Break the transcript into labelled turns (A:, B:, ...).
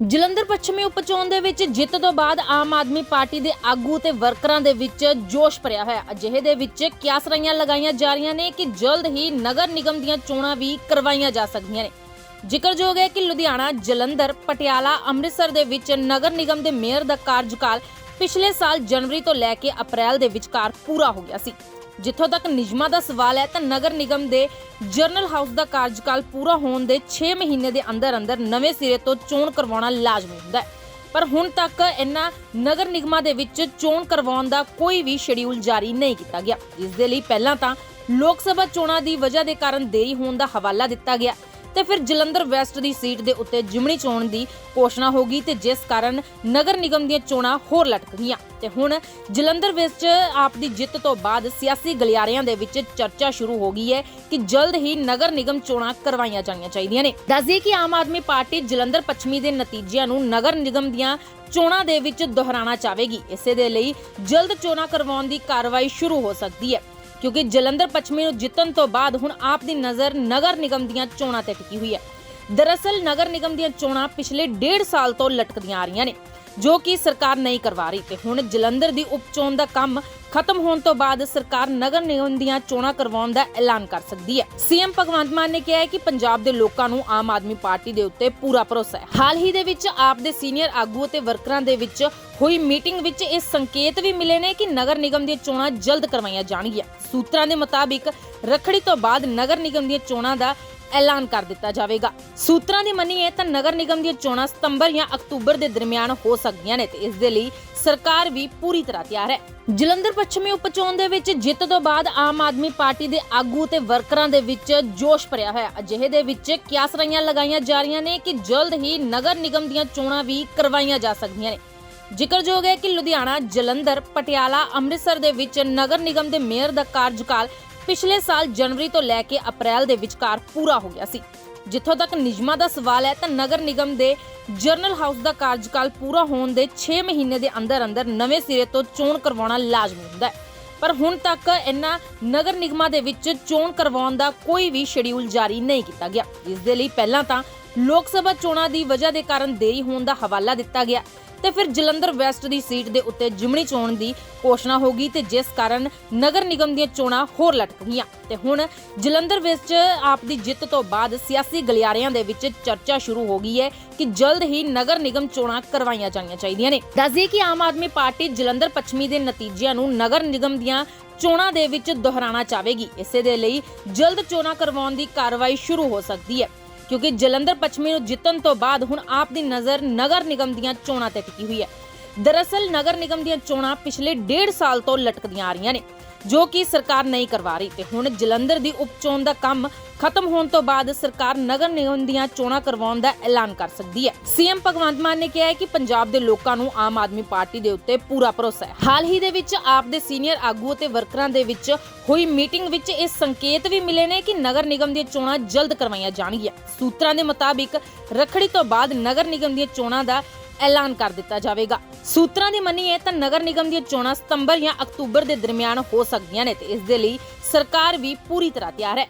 A: ਜਲੰਧਰ ਪੱਛਮੀ ਉਪਚੋਣ ਦੇ ਵਿੱਚ ਜਿੱਤ ਤੋਂ ਬਾਅਦ ਆਮ ਆਦਮੀ ਪਾਰਟੀ ਦੇ ਆਗੂ ਤੇ ਵਰਕਰਾਂ ਦੇ ਵਿੱਚ ਜੋਸ਼ ਭਰਿਆ ਹੋਇਆ। ਅਜਿਹੇ ਦੇ ਵਿੱਚ ਕਿਆਸਰਾਈਆਂ ਲਗਾਈਆਂ ਜਾ ਰਹੀਆਂ ਨੇ ਕਿ ਜਲਦ ਹੀ ਨਗਰ ਨਿਗਮ ਦੀਆਂ ਚੋਣਾਂ ਵੀ ਕਰਵਾਈਆਂ ਜਾ ਸਕਦੀਆਂ ਨੇ। ਜ਼ਿਕਰਯੋਗ ਹੈ ਕਿ ਲੁਧਿਆਣਾ, ਜਲੰਧਰ, ਪਟਿਆਲਾ, ਅੰਮ੍ਰਿਤਸਰ ਦੇ ਵਿੱਚ ਨਗਰ ਨਿਗਮ ਦੇ ਮੇਅਰ ਦਾ ਕਾਰਜਕਾਲ ਪਿਛਲੇ ਸਾਲ ਜਨਵਰੀ ਤੋਂ ਲੈ ਕੇ ਅਪ੍ਰੈਲ ਦੇ ਵਿਚਕਾਰ ਪੂਰਾ ਹੋ ਗਿਆ ਸੀ। ਜਿੱਥੋਂ ਤੱਕ ਨਿਯਮਾਂ ਦਾ ਸਵਾਲ ਹੈ ਤਾਂ ਨਗਰ ਨਿਗਮ ਦੇ ਜਨਰਲ ਹਾਊਸ ਦਾ ਕਾਰਜਕਾਲ ਪੂਰਾ ਹੋਣ ਦੇ 6 ਮਹੀਨੇ ਦੇ ਅੰਦਰ ਅੰਦਰ ਨਵੇਂ ਸਿਰੇ ਤੋਂ ਚੋਣ ਕਰਵਾਉਣਾ ਲਾਜ਼ਮੀ ਹੁੰਦਾ ਹੈ। ਪਰ ਹੁਣ ਤੱਕ ਇਹਨਾਂ ਨਗਰ ਨਿਗਮਾਂ ਦੇ ਵਿੱਚ ਚੋਣ ਕਰਵਾਉਣ ਦਾ ਕੋਈ ਵੀ ਸ਼ਡਿਊਲ ਜਾਰੀ ਨਹੀਂ ਕੀਤਾ ਗਿਆ। ਇਸ ਦੇ ਲਈ ਪਹਿਲਾਂ ਤਾਂ ਲੋਕ ਸਭਾ ਚੋਣਾਂ ਦੀ ਵਜ੍ਹਾ ਦੇ ਕਾਰਨ ਦੇਰੀ ਹੋਣ ਦਾ ਹਵਾਲਾ ਦਿੱਤਾ ਗਿਆ। ਤੇ ਫਿਰ ਜਲੰਧਰ ਵੈਸਟ ਦੀ ਸੀਟ ਦੇ ਉੱਤੇ ਜਿਮਣੀ ਚੋਣ ਦੀ ਘੋਸ਼ਣਾ ਹੋ ਗਈ ਤੇ ਜਿਸ ਕਾਰਨ ਨਗਰ ਨਿਗਮ ਦੀਆਂ ਚੋਣਾਂ ਹੋਰ ਲਟਕ ਗਈਆਂ। ਤੇ ਹੁਣ ਜਲੰਧਰ ਵਿੱਚ ਆਪ ਦੀ ਜਿੱਤ ਤੋਂ ਬਾਅਦ ਸਿਆਸੀ ਗਲਿਆਰਿਆਂ ਦੇ ਵਿੱਚ ਚਰਚਾ ਸ਼ੁਰੂ ਹੋ ਗਈ ਹੈ ਕਿ ਜਲਦ ਹੀ ਨਗਰ ਨਿਗਮ ਚੋਣਾਂ ਕਰਵਾਈਆਂ ਜਾਣੀਆਂ ਚਾਹੀਦੀਆਂ ਨੇ। ਦੱਸਦੀ ਕਿ ਆਮ ਆਦਮੀ ਪਾਰਟੀ ਜਲੰਧਰ ਪੱਛਮੀ ਦੇ ਨਤੀਜਿਆਂ ਨੂੰ ਨਗਰ ਨਿਗਮ ਦੀਆਂ ਚੋਣਾਂ ਦੇ ਵਿੱਚ ਦੁਹਰਾਉਣਾ ਚਾਹੇਗੀ। ਇਸੇ ਦੇ ਲਈ ਜਲਦ ਚੋਣਾਂ ਕਰਵਾਉਣ ਦੀ ਕਾਰਵਾਈ ਸ਼ੁਰੂ ਹੋ ਸਕਦੀ ਹੈ। ਕਿਉਂਕਿ ਜਲੰਧਰ ਪੱਛਮੀ ਨੂੰ ਜਿੱਤਣ ਤੋਂ ਬਾਅਦ ਹੁਣ ਆਪ ਦੀ ਨਜ਼ਰ ਨਗਰ ਨਿਗਮ ਦੀਆਂ ਚੋਣਾਂ ਤੇ ਟਿਕੀ ਹੋਈ ਹੈ। ਦਰਅਸਲ ਨਗਰ ਨਿਗਮ ਦੀਆਂ ਚੋਣਾਂ ਪਿਛਲੇ 1.5 ਸਾਲ ਤੋਂ ਲਟਕਦੀਆਂ ਆ ਰਹੀਆਂ ਨੇ। ਜੋ ਕਿ ਸਰਕਾਰ ਨਹੀਂ ਕਰਵਾ ਰਹੀ ਤੇ ਹੁਣ ਜਲੰਧਰ ਦੀ ਉਪਚੋਣ ਦਾ ਕੰਮ ਖਤਮ ਹੋਣ ਤੋਂ ਬਾਅਦ ਸਰਕਾਰ ਨਗਰ ਨਿਗਮ ਦੀਆਂ ਚੋਣਾਂ ਕਰਵਾਉਣ ਦਾ ਐਲਾਨ ਕਰ ਸਕਦੀ ਹੈ। ਸੀਐਮ ਭਗਵੰਤ ਮਾਨ ਨੇ ਕਿਹਾ ਹੈ ਕਿ ਪੰਜਾਬ ਦੇ ਲੋਕਾਂ ਨੂੰ ਆਮ ਆਦਮੀ ਪਾਰਟੀ ਦੇ ਉੱਤੇ ਪੂਰਾ ਭਰੋਸਾ ਹੈ। ਹਾਲ ਹੀ ਦੇ ਵਿੱਚ ਆਪ ਦੇ ਸੀਨੀਅਰ ਆਗੂ ਅਤੇ ਵਰਕਰਾਂ ਦੇ ਵਿੱਚ ਹੋਈ ਮੀਟਿੰਗ ਵਿੱਚ ਇਹ ਸੰਕੇਤ ਵੀ ਮਿਲੇ ਨੇ ਕਿ ਨਗਰ ਨਿਗਮ ਦੀਆਂ ਚੋਣਾਂ ਜਲਦ ਕਰਵਾਈਆਂ ਜਾਣਗੀਆਂ। ਸੂਤਰਾਂ ਦੇ ਮੁਤਾਬਿਕ ਰੱਖੜੀ ਤੋਂ ਬਾਅਦ ਨਗਰ ਨਿਗਮ ਦੀਆਂ ਚੋਣਾਂ ਦਾ ਐਲਾਨ ਕਰ ਦਿੱਤਾ ਜਾਵੇਗਾ। ਸੂਤਰਾਂ ਦੀ ਮੰਨੀਏ ਤਾਂ ਨਗਰ ਨਿਗਮ ਦੀਆਂ ਚੋਣਾਂ ਸਤੰਬਰ ਜਾਂ ਅਕਤੂਬਰ ਦੇ ਦਰਮਿਆਨ ਹੋ ਸਕਦੀਆਂ ਨੇ ਤੇ ਇਸ ਦੇ ਲਈ ਸਰਕਾਰ ਵੀ ਪੂਰੀ ਤਰ੍ਹਾਂ ਤਿਆਰ ਹੈ। ਜਲੰਧਰ ਪੱਛਮੀ ਉਪਚੋਣ ਦੇ ਵਿੱਚ ਜਿੱਤ ਤੋਂ ਬਾਅਦ ਆਮ ਆਦਮੀ ਪਾਰਟੀ ਦੇ ਆਗੂ ਤੇ ਵਰਕਰਾਂ ਦੇ ਵਿੱਚ ਜੋਸ਼ ਭਰਿਆ ਹੋਇਆ। ਅਜਿਹੇ ਦੇ ਵਿੱਚ ਕਿਆਸਰਾਈਆਂ ਲਗਾਈਆਂ ਜਾ ਰਹੀਆਂ ਨੇ ਕਿ ਜਲਦ ਹੀ ਨਗਰ ਨਿਗਮ ਦੀਆਂ ਚੋਣਾਂ ਵੀ ਕਰਵਾਈਆਂ ਜਾ ਸਕਦੀਆਂ ਨੇ। ਜ਼ਿਕਰਯੋਗ ਹੈ ਕਿ ਲੁਧਿਆਣਾ, ਜਲੰਧਰ, ਪਟਿਆਲਾ, ਅੰਮ੍ਰਿਤਸਰ ਦੇ ਵਿੱਚ ਨਗਰ ਨਿਗਮ ਦੇ ਮੇਅਰ ਦਾ ਕਾਰਜਕਾਲ ਪਿਛਲੇ ਸਾਲ ਜਨਵਰੀ ਤੋਂ ਲੈ ਕੇ ਅਪ੍ਰੈਲ ਦੇ ਵਿਚਕਾਰ ਪੂਰਾ ਹੋ ਗਿਆ ਸੀ। ਜਿੱਥੋਂ ਤੱਕ ਨਿਯਮਾਂ ਦਾ ਸਵਾਲ ਹੈ, ਤਾਂ ਨਗਰ ਨਿਗਮ ਦੇ ਜਨਰਲ ਹਾਊਸ ਦਾ ਕਾਰਜਕਾਲ ਪੂਰਾ ਹੋਣ ਦੇ 6 ਮਹੀਨੇ ਦੇ ਅੰਦਰ ਅੰਦਰ ਨਵੇਂ ਸਿਰੇ ਤੋਂ ਚੋਣ ਕਰਵਾਉਣਾ ਲਾਜ਼ਮੀ ਹੁੰਦਾ ਹੈ। ਪਰ ਹੁਣ ਤੱਕ ਇਹਨਾਂ ਨਗਰ ਨਿਗਮਾਂ ਦੇ ਵਿੱਚ ਚੋਣ ਕਰਵਾਉਣ ਦਾ ਕੋਈ ਵੀ ਸ਼ਡਿਊਲ ਜਾਰੀ ਨਹੀਂ ਕੀਤਾ ਗਿਆ। ਇਸ ਦੇ ਲਈ ਪਹਿਲਾਂ ਤਾਂ ਲੋਕ ਸਭਾ ਚੋਣਾਂ ਦੀ ਵਜ੍ਹਾ ਦੇ ਕਾਰਨ ਦੇਰੀ ਹੋਣ ਦਾ ਹਵਾਲਾ ਦਿੱਤਾ ਗਿਆ। ਤੇ ਫਿਰ ਜਲੰਧਰ ਵੈਸਟ ਦੀ ਸੀਟ ਦੇ ਉੱਤੇ ਜਿਮਣੀ ਚੋਣ ਦੀ ਘੋਸ਼ਣਾ ਹੋ ਗਈ ਤੇ ਜਿਸ ਕਾਰਨ ਨਗਰ ਨਿਗਮ ਦੀਆਂ ਚੋਣਾਂ ਹੋਰ ਲਟਕ ਗਈਆਂ। ਤੇ ਹੁਣ ਜਲੰਧਰ ਵਿੱਚ ਆਪ ਦੀ ਜਿੱਤ ਤੋਂ ਬਾਅਦ ਸਿਆਸੀ ਗਲਿਆਰਿਆਂ ਦੇ ਵਿੱਚ ਚਰਚਾ ਸ਼ੁਰੂ ਹੋ ਗਈ ਹੈ ਕਿ ਜਲਦ ਹੀ ਨਗਰ ਨਿਗਮ ਚੋਣਾਂ ਕਰਵਾਈਆਂ ਜਾਣੀਆਂ ਚਾਹੀਦੀਆਂ ਨੇ। ਦੱਸਦੀਏ ਕਿ ਆਮ ਆਦਮੀ ਪਾਰਟੀ ਜਲੰਧਰ ਪੱਛਮੀ ਦੇ ਨਤੀਜਿਆਂ ਨੂੰ ਨਗਰ ਨਿਗਮ ਦੀਆਂ ਚੋਣਾਂ ਦੇ ਵਿੱਚ ਦੁਹਰਾਉਣਾ ਚਾਹੇਗੀ। ਇਸੇ ਦੇ ਲਈ ਜਲਦ ਚੋਣਾਂ ਕਰਵਾਉਣ ਦੀ ਕਾਰਵਾਈ ਸ਼ੁਰੂ ਹੋ ਸਕਦੀ ਹੈ। ਕਿਉਂਕਿ ਜਲੰਧਰ ਪੱਛਮੀ ਨੂੰ ਜਿੱਤਣ ਤੋਂ ਬਾਅਦ ਹੁਣ ਆਪ ਦੀ ਨਜ਼ਰ ਨਗਰ ਨਿਗਮ ਦੀਆਂ ਚੋਣਾਂ ਤੇ ਟਿਕੀ ਹੋਈ ਹੈ। ਦਰਅਸਲ ਨਗਰ ਨਿਗਮ ਦੀਆਂ ਚੋਣਾਂ ਪਿਛਲੇ 1.5 ਸਾਲ ਤੋਂ ਲਟਕਦੀਆਂ ਆ ਰਹੀਆਂ ਨੇ, ਜੋ ਕਿ ਸਰਕਾਰ ਨਹੀਂ ਕਰਵਾ ਰਹੀ ਤੇ ਹੁਣ ਜਲੰਧਰ ਦੀ ਉਪਚੋਣ ਦਾ ਕੰਮ ਖਤਮ ਹੋਣ ਤੋਂ ਬਾਅਦ ਸਰਕਾਰ ਨਗਰ ਨਿਗਮ ਦੀਆਂ ਚੋਣਾਂ ਕਰਵਾਉਣ ਦਾ ਐਲਾਨ ਕਰ ਸਕਦੀ ਹੈ। ਸੀਐਮ ਭਗਵੰਤ ਮਾਨ ਨੇ ਕਿਹਾ ਹੈ ਕਿ ਪੰਜਾਬ ਦੇ ਲੋਕਾਂ ਨੂੰ ਆਮ ਆਦਮੀ ਪਾਰਟੀ ਦੇ ਉੱਤੇ ਪੂਰਾ ਭਰੋਸਾ ਹੈ। ਹਾਲ ਹੀ ਦੇ ਵਿੱਚ ਆਪ ਦੇ ਸੀਨੀਅਰ ਆਗੂ ਅਤੇ ਵਰਕਰਾਂ ਦੇ ਵਿੱਚ ਹੋਈ ਮੀਟਿੰਗ ਵਿੱਚ ਇਹ ਸੰਕੇਤ ਵੀ ਮਿਲੇ ਨੇ ਕਿ ਨਗਰ ਨਿਗਮ ਦੀਆਂ ਚੋਣਾਂ ਜਲਦ ਕਰਵਾਈਆਂ ਜਾਣਗੀਆਂ। ਸੂਤਰਾਂ ਦੇ ਮੁਤਾਬਿਕ, ਰੱਖੜੀ ਤੋਂ ਬਾਅਦ ਨਗਰ ਨਿਗਮ ਦੀਆਂ ਚੋਣਾਂ ਦਾ ਐਲਾਨ ਕਰ ਦਿੱਤਾ ਜਾਵੇਗਾ। ਸੂਤਰਾਂ ਦੀ ਮੰਨੀਏ ਤਾਂ ਨਗਰ ਨਿਗਮ ਦੀਆਂ ਚੋਣਾਂ ਸਤੰਬਰ ਜਾਂ ਅਕਤੂਬਰ ਦੇ ਦਰਮਿਆਨ ਹੋ ਸਕਦੀਆਂ ਨੇ ਤੇ ਇਸ ਦੇ ਲਈ ਸਰਕਾਰ ਵੀ ਪੂਰੀ ਤਰ੍ਹਾਂ ਤਿਆਰ ਹੈ।